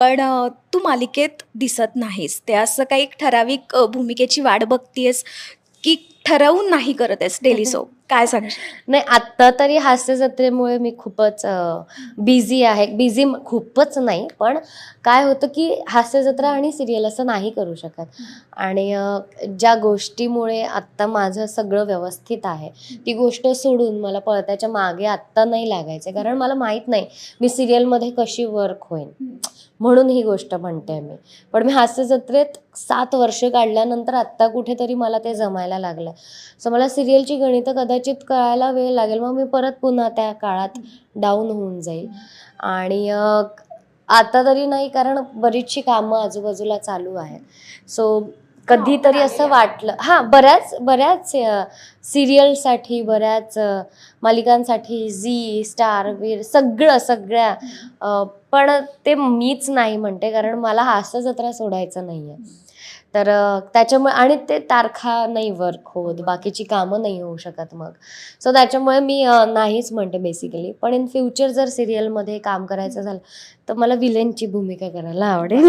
पण अ, तू मालिकेत दिसत नाहीस. ते असं काही ठराविक अ, भूमिकेची वाट बघतीयेस, की ठरवून नाही करत आहेस डेली सोप? काय सांगशील? नाही आत्ता तरी हास्य जत्रेमुळे मी खूपच बिझी आहे. बिझी खूपच नाही, पण काय होतं की हास्य जत्रा आणि सिरियल असं नाही करू शकत. आणि ज्या गोष्टीमुळे आत्ता माझं सगळं व्यवस्थित आहे, ती गोष्ट सोडून मला पळत्याच्या मागे आत्ता नाही लागायचं. कारण मला माहीत नाही मी सिरियलमध्ये कशी वर्क होईन. म्हणून ही गोष्ट म्हणते मी. पण मी हास्य जत्रेत 7 वर्ष काढल्यानंतर आत्ता कुठेतरी मला ते जमायला लागलं. सो मला सिरियलची गणितं कदाचित कळायला वेळ लागेल. मग मी परत पुन्हा त्या काळात डाऊन होऊन जाईल. आणि आता तरी नाही कारण बरीचशी कामं आजूबाजूला चालू आहेत. सो कधीतरी असं वाटलं हां, बऱ्याच बऱ्याच सीरियलसाठी, बऱ्याच मालिकांसाठी झी, स्टार, वीर सगळं सगळ्या पण ते मीच नाही म्हणते कारण मला हास्य जत्रा सोडायचं नाहीये. तर अ, त्याच्यामुळे आणि ते तारखा नाही वर्क होत, बाकीची कामं नाही होऊ शकत मग. सो त्याच्यामुळे मी नाहीच म्हणते बेसिकली. पण इन फ्युचर जर सीरियलमध्ये काम करायचं झालं, तर मला विलेनची भूमिका करायला आवडेल.